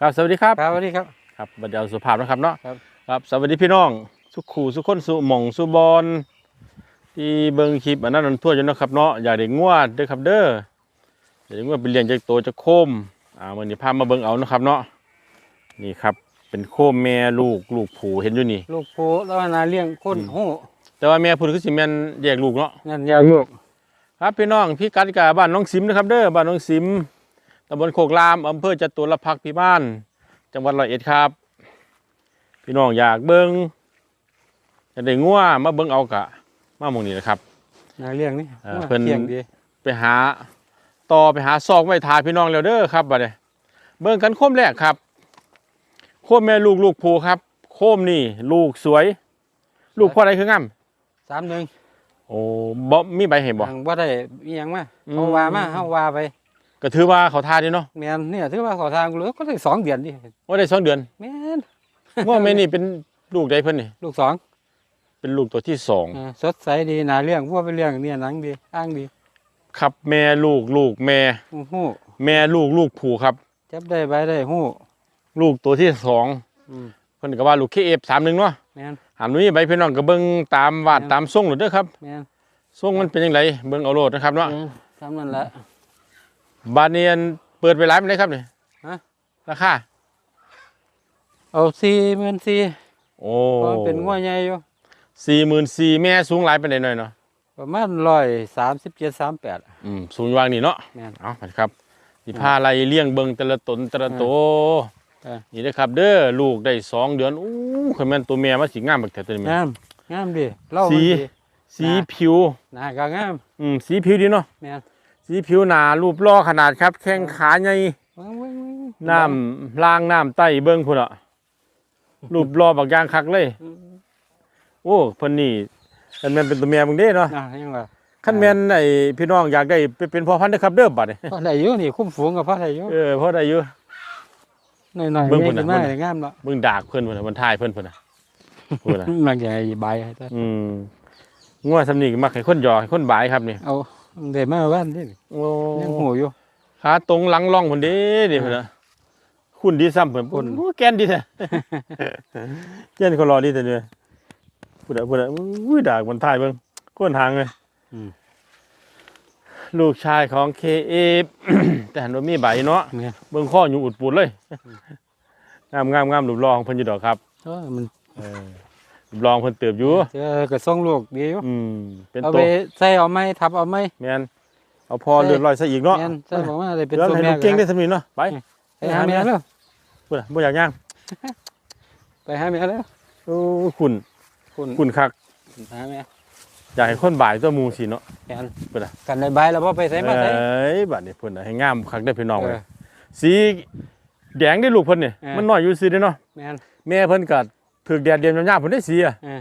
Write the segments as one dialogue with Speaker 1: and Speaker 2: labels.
Speaker 1: ครับสวัสดีครับ
Speaker 2: ครับสวัสดีครับ
Speaker 1: ครับบัดเดียวสุภาพนะครับเนาะ
Speaker 2: ครับ
Speaker 1: ครับสวัสดีพี่น้องสุขูสุขคนสุหม่องสุบอลที่เบิ่งคลิปอันนั้นอันทั่วอยู่เนาะครับเนาะอยากได้งวดเด้อครับเด้ออยากได้งวดไปเลี้ยงจากโตจากโคมอ่ามื้อนี้พามาเบิ่งเอานะครับเนาะนี่ครับเป็นโคมแม่ลูกลูกผูเห็นอยู่นี่
Speaker 2: ลูกผู้แล้วนาเลี้ยงคน
Speaker 1: อืม
Speaker 2: หู้
Speaker 1: แต่ว่าแม่พุ่นคือสิแม่นแยกลูกเนาะ
Speaker 2: นั่นอยากลูก
Speaker 1: ครับพี่น้องพี่กัดกับบ้านน้องสิมนะครับเด้อบ้านน้องสิม ตำบลโคกรามอำเภอจตุรพักษ์พิมานจังหวัดร้อยเอ็ดครับ พี่น้องอยากเบิ้งอยากได้งัวมาเบิ้งเอากะมาหมองนี้นะครับ
Speaker 2: นาเลี้ยงนี่
Speaker 1: เออ
Speaker 2: ว่า
Speaker 1: เพิ่น
Speaker 2: เลี้ยงดี
Speaker 1: ไปหาต่อไปหาซอกไว้ทาพี่น้องแล้วเด้อครับบัดนี้เบิ้งกันโคมแรกครับ โคมแม่ลูกลูกผูครับ โคมนี่ลูกสวย ลูกพ่อใดคืองาม
Speaker 2: สามหนึ่ง
Speaker 1: โอ้บ่มีใบเห็นบ่
Speaker 2: ทางว่าได้อีหยังมา
Speaker 1: อืม
Speaker 2: เขาว่ามาเขาว่าไป
Speaker 1: ก็ถือว่าเขาทาดีเนาะ
Speaker 2: แม่นเนี่ยถือว่าขอทางเหลือก็ได้สองเดือนดิ
Speaker 1: ว่าได้สองเดือน
Speaker 2: แม่น
Speaker 1: ว่าแม่นี่เป็นลูกใดเพิ่นนี่
Speaker 2: ลูกสอง
Speaker 1: เป็นลูกตัวที่สอง
Speaker 2: อ่าสดใสดีนาเลี้ยงพวกไปเลี้ยงเนี่ยหนังดีอ้างดี
Speaker 1: ครับแม่ลูกลูกแม่
Speaker 2: หู้
Speaker 1: แม่ลูกลูกผูครับ
Speaker 2: จับได้ใบได้หู้
Speaker 1: ลูกตัวที่สอง
Speaker 2: อืม
Speaker 1: เพิ่นก็ว่าลูกเคเอฟสามหนึ่งเนาะ
Speaker 2: แม่น
Speaker 1: หันนี้ใบพี่น้องก็เบิ่งตามวาด
Speaker 2: แม่น
Speaker 1: ตามทรงหลุดเด้อครับ
Speaker 2: แม่น
Speaker 1: ทรงมันเป็นยังไงเบิ่งเอาโลดนะครับเนาะ
Speaker 2: เออทำนั่นแหละ
Speaker 1: บาดเนียนเปิดไปหลายมันได้ครับนี่
Speaker 2: ฮะ
Speaker 1: ราคา
Speaker 2: เอาสี่หมื่นสี่
Speaker 1: โอ้
Speaker 2: เพราะมันเป็นงัวใหญ่อยู่
Speaker 1: สี่หมื่นสี่แม่สูงหลายไปหน่อยๆเนาะ
Speaker 2: ประมาณร้อยสามสิบเจ็ดสามแปด
Speaker 1: อืมสูงอยู่วางนี่เนาะ
Speaker 2: แม่น
Speaker 1: เอาไปครับสิพาอะไรเลี้ยงเบิ่งแต่ละตนแต่ละโต
Speaker 2: เออ
Speaker 1: นี่นะครับ เด้อลูกได้สองเดือนอู้คือแม่นตัวแม่มาสิงามบักแต่ตัวนี้แม่
Speaker 2: งามงามดีเล่า
Speaker 1: สี
Speaker 2: มันดี
Speaker 1: สี
Speaker 2: นะ
Speaker 1: ผิว
Speaker 2: หน้าก็งาม
Speaker 1: อืมสีผิวดีเนาะ
Speaker 2: แม่น
Speaker 1: สีผิวหนารูปล่อขนาดครับ แข้งขาใหญ่
Speaker 2: เบิ่งเบิ่งเบิ่ง
Speaker 1: น้ำล่างน้ำใต้เบิ้งพุ่นอะรูปล่อบักอยางคักเลย
Speaker 2: อืม
Speaker 1: โอ้เพิ่นนี่อันแม่นเป็นตัวเมียมึงเด้เนาะ
Speaker 2: อะยังว่า
Speaker 1: คันแม่นไอ้พี่น้องอยากได้ไปเป็นพ่อพันธุ์เด้อครับเด้อบัดนี้
Speaker 2: พ่อได้อยู่นี่คุ้มฝูงกับพ่อได้อยู่
Speaker 1: เออพ่อได้อยู่
Speaker 2: หน่อยๆ
Speaker 1: เบิ่ง
Speaker 2: ใหญ่
Speaker 1: พุ่นน่ะ
Speaker 2: ขึ้นมา
Speaker 1: เบิ่ง
Speaker 2: ได้งามเนาะ
Speaker 1: เบิ่งดากเพิ่นพุ่นน่ะมันทายเพิ่นพุ่นน่ะพุ่นน่ะ
Speaker 2: มันใหญ่ใบให้ซะ
Speaker 1: อืมงัวสำนีก็มักให้คนหยอกให้คนบายครับนี่
Speaker 2: เอา ได้มาว่านนี่
Speaker 1: โอ้
Speaker 2: ยังหูอยู่
Speaker 1: ขาตรงหลังร่องพุ่นเด้นี่พุ่นน่ะคุณดีซ้ำเพิ่น
Speaker 2: คุ
Speaker 1: พุ่น
Speaker 2: ณ
Speaker 1: โอ้แกนดีแท้แกนเขารอดีแต่เนี่ยพุ่นน่ะพุ่นน่ะอุ้ยดากมันทายเบิ่งก้นทางเลย
Speaker 2: อืม
Speaker 1: ลูกชายของเคเอแต่หันว่ามีใบเนาะ
Speaker 2: เนี่ย
Speaker 1: เบิ่งข้ออยู่อุดปูดเลยงามงามงามรูปรองเพิ่นอยู่ดอกครับ
Speaker 2: เออมัน
Speaker 1: เออรูปรองเพิ่นเติบอยู่
Speaker 2: เจอก็ส่งลูกดีอยู่
Speaker 1: อืมเป็น
Speaker 2: เอา
Speaker 1: โต
Speaker 2: ไปใส่เอาไหมทับเอาไหม
Speaker 1: แม่นเอาพอเลือดลอยซะอีกเนาะ
Speaker 2: แม่นใส่บอกว่าได้เป็น
Speaker 1: เลือด
Speaker 2: ตัว
Speaker 1: ให้
Speaker 2: แม่
Speaker 1: ลูกเก่งได้สำนีเนาะไป
Speaker 2: ไปหาแม่แล้ว
Speaker 1: พุ่นน่ะบ่อยากย่าง
Speaker 2: ไปหาแม่แล้ว
Speaker 1: โอ้คุณ
Speaker 2: คุณ
Speaker 1: คุณคัก
Speaker 2: หาแม่
Speaker 1: อยากให้คนบ่ายตัวหมูสิเนาะ
Speaker 2: แม่น
Speaker 1: เพิ่นน่ะ
Speaker 2: กันในใบแล้วบ่ไปใส่มาใส่
Speaker 1: เอ้ยบัดนี้เพิ่นน่ะให้งามคักได้อพี่น้อง
Speaker 2: เอ
Speaker 1: เว้
Speaker 2: อย
Speaker 1: สีแดงได้ลูกเพิ่นนี่
Speaker 2: เออ
Speaker 1: มันน้อยอยู่ซื่อเด้อเนาะ
Speaker 2: แม่น
Speaker 1: แม่เพิ่นก็ ถูกแดดเดียวยาวๆเพิ่นได้สีอะ
Speaker 2: เออ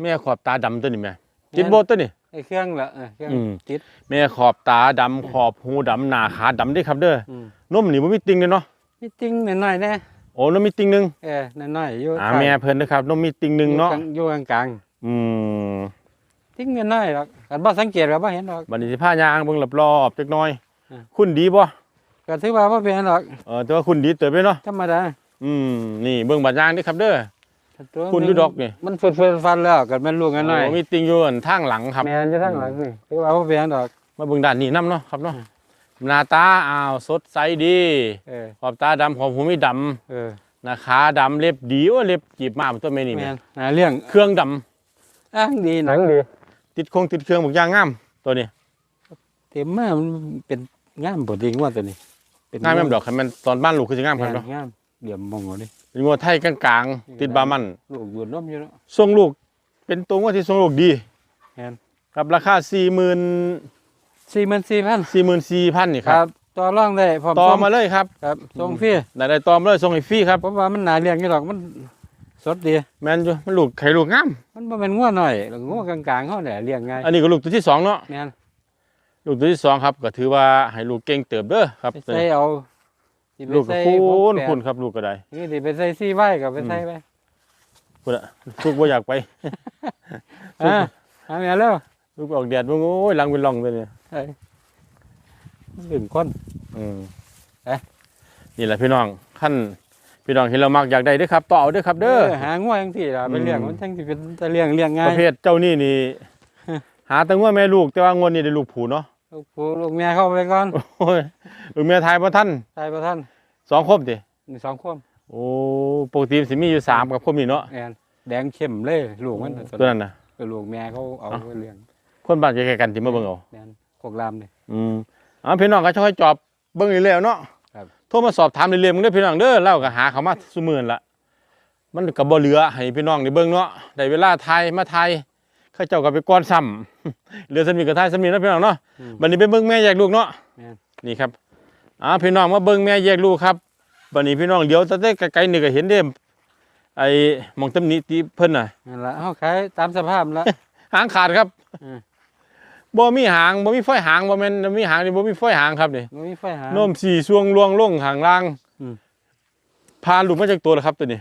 Speaker 1: แม่ขอบตาดำตัวนี้แม่จิตโบตัวนี้
Speaker 2: ไอ้เครื่องละเออเครื่อง
Speaker 1: อืม
Speaker 2: ติด
Speaker 1: แม่ขอบตาดำขอบหูดำหน้าขาดำเด้ครับเด้อ
Speaker 2: อืม
Speaker 1: นมนี่บ่มีติ่งเลยเนาะ
Speaker 2: มีติ้งหน่อยๆแน่
Speaker 1: โอ้นมมีติ่งหนึง
Speaker 2: เออน้อยๆอยู่
Speaker 1: อ่า
Speaker 2: ข้าง
Speaker 1: แม่เพิ่นนะครับนมมีติ่งหนึงเนาะ
Speaker 2: อยู่กลาง
Speaker 1: อืม
Speaker 2: ๆติ้งน้อยๆหรอกกันบ่สังเกตก็บ่เห็นหรอก
Speaker 1: บัดนี้สิพายางเบิ่งรอบๆจักหน่อย
Speaker 2: อืม
Speaker 1: คุณดีบ่
Speaker 2: ก็ถือว่าบ่เป็นหรอก
Speaker 1: เออแต่ว่าคุณดีเติบเลยเนาะ
Speaker 2: ธรรมดา
Speaker 1: อืมนี่เบิ่งบัดยางเด้อครับเด้อ
Speaker 2: ตัว
Speaker 1: คุณอยู่ดอกนี่
Speaker 2: มันเฟื่อนๆฟันแล้วกันแม่นลูกน้อย
Speaker 1: โอ้มีติ่งอยู่อันทางหลังครับ
Speaker 2: ๆแม่นอยู่ทางหลังนี่ถือว่าบ่เป็นดอก
Speaker 1: มาเบิ่งด้านนี้นํเนาะครับเนาะหน้าตาอ้าวสดใสดี
Speaker 2: เออ
Speaker 1: ขอบตาดำขอบหูมีดำ
Speaker 2: เออ
Speaker 1: หน้าขาดำเล็บดีโอ้เล็บจีบมาตัวแม่นี่
Speaker 2: แม่
Speaker 1: แม่
Speaker 2: นหาเรื่อง
Speaker 1: เครื่องดำ
Speaker 2: อ้างดีหนังดี
Speaker 1: ติดโครงติดเครื่องบักอย่างงามตัวนี้
Speaker 2: เต็มมามันเป็นงามบ่ดีกว่าตัวนี้เป็น
Speaker 1: งามแม่นดอกคันแม่นตอนบ้านลูกคือสิงามครับ
Speaker 2: งาม
Speaker 1: เนาะ
Speaker 2: งาม เดี๋ยวมองเอาดิ
Speaker 1: เป็นงัวไทยกลางๆติดบามัน
Speaker 2: ลูกอยู่นมอยู่เนาะ
Speaker 1: ทรงลูก เป็นตัวงัวที่ทรงลูกดี
Speaker 2: แม่น
Speaker 1: ครับราคา40,000
Speaker 2: 44,000
Speaker 1: 44,000นี่
Speaker 2: ค
Speaker 1: ครั
Speaker 2: รั
Speaker 1: บบ
Speaker 2: ต่อรองได้พร้อม
Speaker 1: ต่อ
Speaker 2: ส่ง
Speaker 1: มาเลยครับ
Speaker 2: ครับส่งฟรี
Speaker 1: ได้ได้ต่อมาเลยส่งให้ฟรีครับ
Speaker 2: เพราะว่ามันน่าเลี้ยงอยู่ดอกมันสดดี
Speaker 1: แม่นอยู่มันลูกไข่ลูกงาม
Speaker 2: มันบ่แม่นงัวน้อยหรอกงัวกลางๆเฮาเนี่ยเลี้ยงง่าย
Speaker 1: อันนี้ก็ลูกตัวที่สองเนาะ
Speaker 2: แม่น
Speaker 1: ลูกตัวที่สองครับ ก็ถือว่าให้ลูกเก่งเติบเด้อครับ
Speaker 2: ไปใส่เอา สิไป
Speaker 1: ลูกก็
Speaker 2: ใส่
Speaker 1: คู
Speaker 2: พว
Speaker 1: ณ
Speaker 2: แปด
Speaker 1: คุณครับลูกก็ได้
Speaker 2: นี่สิไปใส่ซี่ไว้ก็ไปใส่ไป
Speaker 1: คุณอะลูกบ่อยากไป
Speaker 2: อ่าหาแม่แล้ว
Speaker 1: ลูกออกแดดมึงโอ้ยหลังเป็นร่องเลยเนี่ย
Speaker 2: เอ้ยมันลื่นคน
Speaker 1: อืม
Speaker 2: เอ๊ะ
Speaker 1: นี่แหละพี่น้องขั้นพี่น้องเห็นเรามักอยากได้เด้อครับต่อเอาเด้อครับเด้อ
Speaker 2: หางัวจังซี่ล่ะไปเลี้ยง
Speaker 1: อืม
Speaker 2: มันจังสิเป็นตะเลี้ยงเลี้ยงง่า
Speaker 1: ป
Speaker 2: ย
Speaker 1: ระเภทเจ้านี่นี่ หาแต่งัวแม่ลูกแต่ว่างวดนี้ได้ลูกผูเนาะ
Speaker 2: ลูกผู้ลูกเมียเข้าไปก่อน
Speaker 1: โอ้ยลูกเมียทายบ่ทัน
Speaker 2: ตายบ่ทัน
Speaker 1: สองคมติ
Speaker 2: มีสองคน
Speaker 1: โอ้ปกติมันสิมีอยู่สามกับคมนี่เนาะ
Speaker 2: แม่นแดงเข้มเลยลูกมัน
Speaker 1: ตัวนั้นน่ะ
Speaker 2: คือลูกแม่เขาเอา
Speaker 1: เอ้า
Speaker 2: ไปเลี้ยง
Speaker 1: คนบ้านใกล้ๆกันสิมาเบิ่งเอา
Speaker 2: แม่นพวกลามนี่
Speaker 1: อืมอ่าพี่น้องก็ช่วยจอบเบิ่งเรื่อยๆเนาะ
Speaker 2: ครับ
Speaker 1: โทรมาสอบถามเรื่อยๆมึงเด้อพี่น้องเด้อเล่าก็หาเขามาซุมื้อนั่นละมันก็บ่เหลือให้พี่น้องได้เบิ่งเนาะได้เวลาไทยมาไทยเขาเจ้าก็ไปก้อนซ้ำเหลือสมีกับไทยสมีเนาะพี่น้องเนาะ
Speaker 2: อืม
Speaker 1: บัดนี้ไปเบิ่งแม่แยกลูกเนาะ
Speaker 2: แม่น
Speaker 1: นี่ครับอ่าพี่น้องมาเบิ่งแม่แยกลูกครับบัดนี้พี่น้องเดี๋ยวตะเต้ไกลๆนี่ก็เห็นเด้ไอ้หมองตำหนิที่เพิ่นน่ะ
Speaker 2: นั่นละเฮาขายตามสภาพละ
Speaker 1: หางขาดครับ
Speaker 2: อืม
Speaker 1: บ่มีหางบ่มีฝ้อยหางบ่แม่นมีหางนี่บ่มีฝ้อยหางครับนี่
Speaker 2: บ่มีไฟหา
Speaker 1: โน้มสี่ช่วงลวงลงหางล่าง
Speaker 2: อืม
Speaker 1: พาลูกมาจากตัวแล้วครับตัวนี้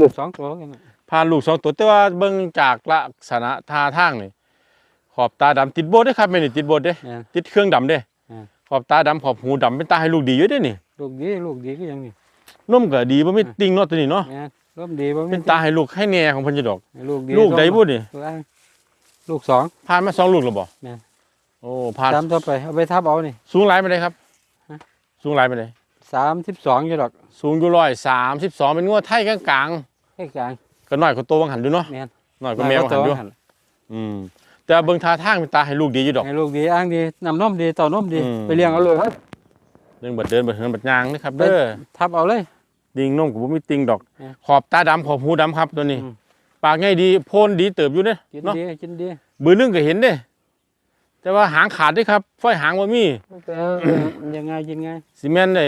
Speaker 2: ลูกสองตัวกัน น่ะ
Speaker 1: พาลูกสองตัวแต่ว่าเบิ่งจากลักษณะท่าทางนี่ขอบตาดำติดโบดเด้ครับแม่นี่ติดโบดเด้
Speaker 2: แม่น
Speaker 1: ติดเครื่องดำเด้
Speaker 2: อืม
Speaker 1: ขอบตาดำขอบหูดำเป็นตาให้ลูกดีอยู่เด้นี่
Speaker 2: ลูกดีลูกดีก็ยังนี่
Speaker 1: นมก็ดีบ่มีติ่งเนาะตัวนี้เนาะ
Speaker 2: แม่นร่มดีบ่มี
Speaker 1: เป็นตาให้ลูกให้แน่ของเพิ่นจะดอก
Speaker 2: ลูกดี
Speaker 1: ลูกใดบ่นี่
Speaker 2: ลูกอ้างลูกสอง
Speaker 1: ผ่านมาสองลูกแล้วบ่
Speaker 2: แม่น
Speaker 1: โอ้ผ่าน
Speaker 2: ตามต่อไปเอาไปทับเอานี่
Speaker 1: สูงหลายปานใดครับ
Speaker 2: ฮะ
Speaker 1: สูงหลายปานใด
Speaker 2: 32อยู่ดอก
Speaker 1: สูงอยู่132เป็นงัวไทยกลาง
Speaker 2: ใกล้กลาง
Speaker 1: ๆ ก็น้อยกว่าตัววังหันอยู่เนาะ
Speaker 2: แม่น
Speaker 1: น้อยกว่าแมววังหันอยู่
Speaker 2: หัน
Speaker 1: อืม แต่เบิ่งท่าทางเป็นตาให้ลูกดีอยู่ดอก
Speaker 2: ให้ลูกดีอ้างดีน้ำนมดีเต่านมดี
Speaker 1: อืม
Speaker 2: ไปเลี้ยงเอาเลยครับ
Speaker 1: เรื่องบัดเดินบัดเหินบัดยางนะครับเด้อ
Speaker 2: ทับเอาเลย
Speaker 1: ดิงนมกับบ่มีติงดอก
Speaker 2: เออ
Speaker 1: ขอบตาดำขอบหูดำครับตัวนี้
Speaker 2: อืม
Speaker 1: ปากใหญ่ดีโพนดีเติบอยู่เด้
Speaker 2: กิน
Speaker 1: เนาะ
Speaker 2: ดีกินดี
Speaker 1: บือนึงก็เห็นเด้ แต่ว่าหางขาดเด้ครับฝ้อยหางบ่มี
Speaker 2: ยังไงกินไง
Speaker 1: สิแม่นไอ้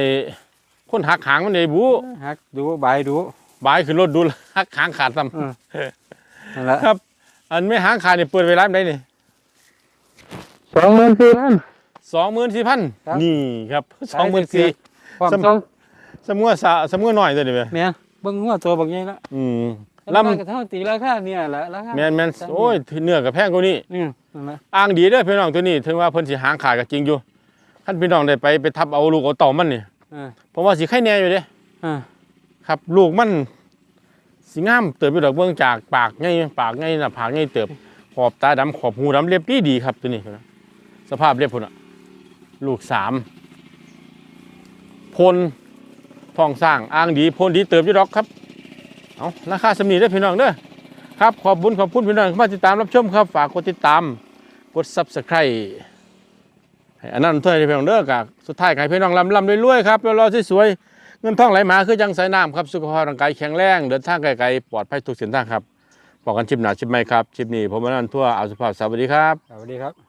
Speaker 1: คนหักหางมันได้บุ
Speaker 2: หักดูใบายดู
Speaker 1: บายขึ้นรถดูแล้วหักหางขาดซ้ำ
Speaker 2: อืมนั่นละ
Speaker 1: ครับ อันไม่หางขาดนี่เปิดไว้ร้านใดนี่
Speaker 2: สองหมื่นสี่พัน
Speaker 1: 24,000
Speaker 2: ครับ
Speaker 1: นี่ครับ24,000
Speaker 2: ความ
Speaker 1: สำ
Speaker 2: ต้อง
Speaker 1: สมงัวสะสมงัวน้อยตัวนี้แม่
Speaker 2: แม่นเบิ่งหัวตัวบักใหญ่ละ
Speaker 1: อืม
Speaker 2: ลำ
Speaker 1: ลำ
Speaker 2: กระเท่าตีราคาเนี่ยแหละราคา
Speaker 1: แม่นแม่นโอ้ยเนื้อก็แพงกว่านี้
Speaker 2: อืมนั่นละ
Speaker 1: อ้างดีเด้อพี่น้องตัวนี้ ถึงว่าเพิ่นสิหางขาดก็จริงอยู่คันพี่น้องได้ไปไปทับเอาลูกเอาเต่ามันนี่
Speaker 2: อ่า
Speaker 1: เพราะว่าสิไข่แน่อยู่เด้
Speaker 2: อ่า
Speaker 1: ครับ ลูกมันสิงามเติบอยู่ดอกเบื้องจากปากใหญ่ปากใหญ่หน้าผากใหญ่เติบขอบตาดำขอบหูดำเรียบดีดีครับตัวนี้นะสภาพเรียบพุ่นอะลูกสามพลทองสร้างอ้างดีพลดีเติบอยู่ดอกครับเอาราคาสำนีเด้พี่น้องเด้อครับขอบคุญขอบคุณพี่น้องที่มาติดตามรับชมครับฝากกดติดตามกด subscribe อันนั้นถ้วยพี่น้องเด้อกะสุดท้ายใครพี่น้องลำลำรวยๆครับรอๆสวยๆ เงินทองไหลมาคือยังสายน้ำครับสุขภาพร่างกายแข็งแรงเดินทางไกลๆปลอดภัยทุกเส้นทางครับบอกกันชิปหนาชิปไหมครับชิปนี้ผมอนันต์ทั่วเอาสุภาพสวัสดีครับ
Speaker 2: สวัสดีครับ